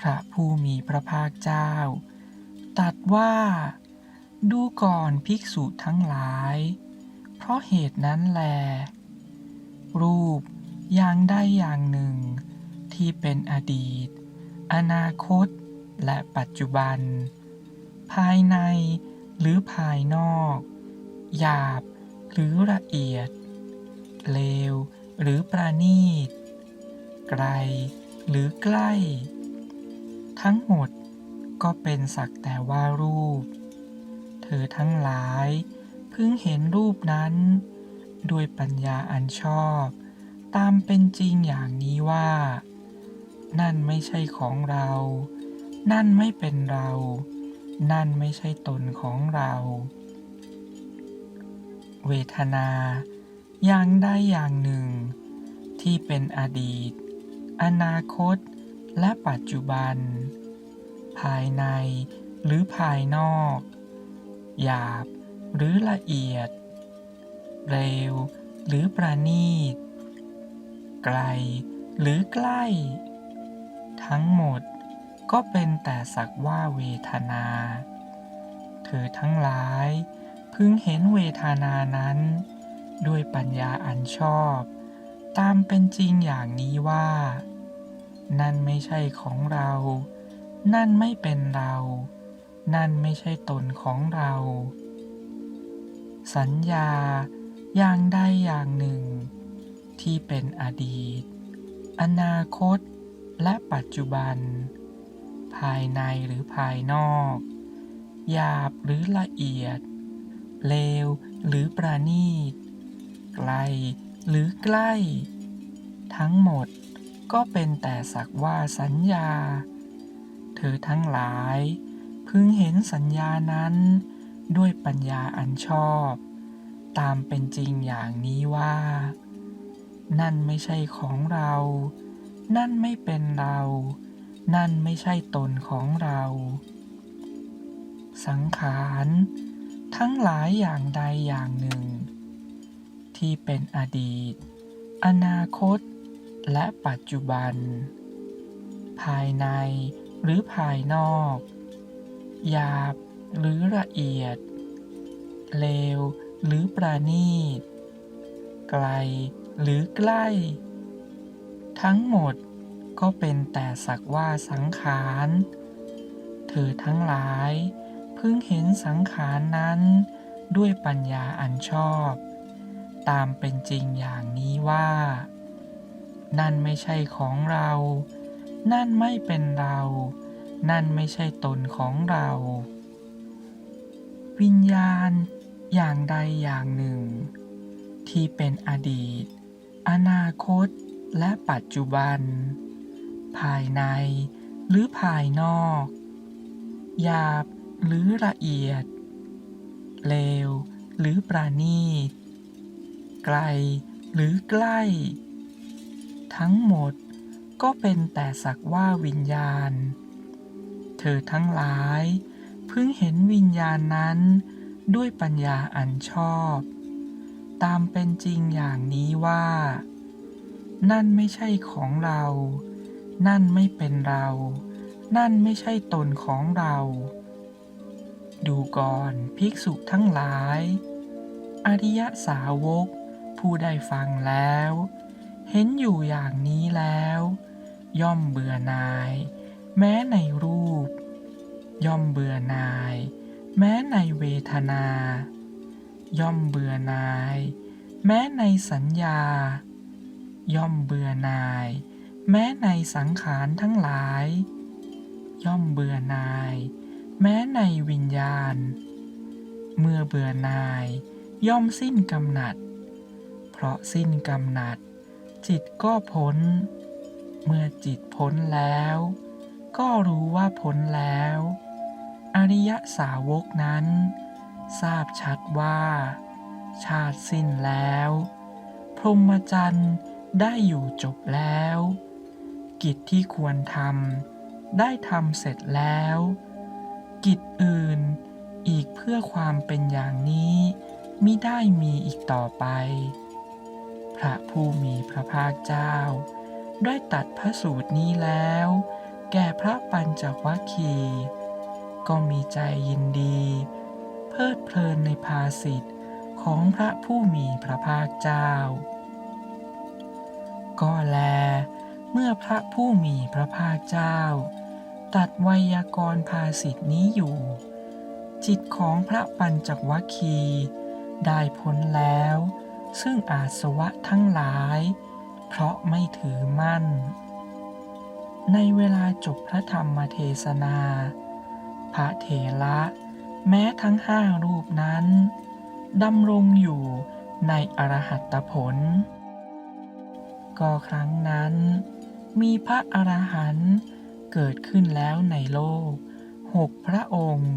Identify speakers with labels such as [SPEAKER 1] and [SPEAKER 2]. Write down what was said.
[SPEAKER 1] พระผู้มีพระภาคเจ้าตรัสว่า ดูก่อนภิกษุทั้งหลาย เพราะเหตุนั้นแล รูปอย่างใดอย่างหนึ่ง ที่เป็นอดีต อนาคต และปัจจุบัน ภายในหรือภายนอก หยาบหรือละเอียด เลวหรือประณีต ไกลหรือใกล้ ทั้งหมดก็เป็นสักแต่ว่ารูป เธอทั้งหลายเพิ่งเห็นรูปนั้น ด้วยปัญญาอันชอบ ตามเป็นจริงอย่างนี้ว่า นั่นไม่ใช่ของเรา นั่นไม่เป็นเรา นั่นไม่ใช่ตนของเรา เวทนา อย่างใดอย่างหนึ่ง ที่เป็นอดีต อนาคต และปัจจุบัน ภายใน หรือภายนอก หยาบหรือละเอียด เร็วหรือประณีต ไกลหรือใกล้ ทั้งหมดก็เป็นแต่สักว่าเวทนา เธอทั้งหลายพึงเห็นเวทนานั้น ด้วยปัญญาอันชอบ ตามเป็นจริงอย่างนี้ว่า นั่นไม่ใช่ของเรา นั่นไม่เป็นเรา นั่นไม่ใช่ตนของเรา สัญญาอย่างใดอย่างหนึ่ง ที่เป็นอดีต อนาคต และปัจจุบัน ภายในหรือภายนอกหยาบหรือละเอียด เลวหรือประณีต ไกลหรือใกล้ ทั้งหมดก็เป็นแต่สักว่าสัญญา เธอทั้งหลาย พึงเห็นสัญญานั้น ด้วยปัญญาอันชอบ ตามเป็นจริงอย่างนี้ว่า นั่นไม่ใช่ของเรา นั่นไม่เป็นเรา นั่นไม่ใช่ตนของเรา สังขาร ทั้งหลายอย่างใดอย่างหนึ่ง ที่เป็นอดีต อนาคตและปัจจุบัน ภายใน หรือภายนอก หยาบหรือละเอียด เลวหรือประณีต ไกลหรือใกล้ ทั้งหมดก็เป็นแต่สักว่าสังขาร เธอทั้งหลายเพิ่งเห็นสังขารนั้นด้วยปัญญาอันชอบ ตามเป็นจริงอย่างนี้ว่า นั่นไม่ใช่ของเรา นั่นไม่เป็นเรา นั่นไม่ใช่ตนของเรา วิญญาณอย่างใดอย่างหนึ่ง ที่เป็นอดีต อนาคตและปัจจุบัน ภายในหรือภายนอกหยาบหรือละเอียด เลวหรือประณีต ไกลหรือใกล้ ทั้งหมด ก็เป็นแต่สักว่าวิญญาณ เธอทั้งหลาย เพิ่งเห็นวิญญาณนั้นด้วยปัญญาอันชอบ ตามเป็นจริงอย่างนี้ว่า นั่นไม่ใช่ของเรา นั่นไม่เป็นเรา นั่นไม่ใช่ตนของเรา ดูก่อนภิกษุทั้งหลาย อริยสาวกผู้ได้ฟังแล้ว เห็นอยู่อย่างนี้แล้ว ย่อมเบื่อนาย แม้ในรูป ย่อมเบื่อนาย แม้ในเวทนา ย่อมเบื่อนาย แม้ในสัญญา ย่อมเบื่อนาย แม้ในสังขารทั้งหลาย ย่อมเบื่อนาย แม้ในวิญญาณ เมื่อเบื่อนาย ย่อมสิ้นกำหนัด เพราะสิ้นกำหนัด จิตก็พ้น เมื่อจิตพ้นแล้ว ก็รู้ว่าพ้นแล้ว อริยสาวกนั้น ทราบชัดว่า ชาติสิ้นแล้ว พรหมจรรย์ได้อยู่จบแล้ว กิจที่ควรทำได้ทำเสร็จแล้ว กิจอื่นอีกเพื่อความเป็นอย่างนี้มิได้มีอีกต่อไป พระผู้มีพระภาคเจ้า ได้ตัดพระสูตรนี้แล้ว แก่พระปัญจวัคคี ก็มีใจยินดี เพลิดเพลินในภาสิทธิ์ของพระผู้มีพระภาคเจ้า ก็แล เมื่อพระผู้มีพระภาคเจ้า ตัดไวยากรภาสิทธินี้อยู่ จิตของพระปัญจวัคคี ได้พ้นแล้ว ซึ่งอาสวะทั้งหลาย เพราะไม่ถือมั่น ในเวลาจบพระธรรมเทศนา พระเถระแม้ทั้งห้ารูปนั้นดำรงอยู่ในอรหัตผล ก็ครั้งนั้นมีพระอรหันต์เกิดขึ้นแล้วในโลกหกพระองค์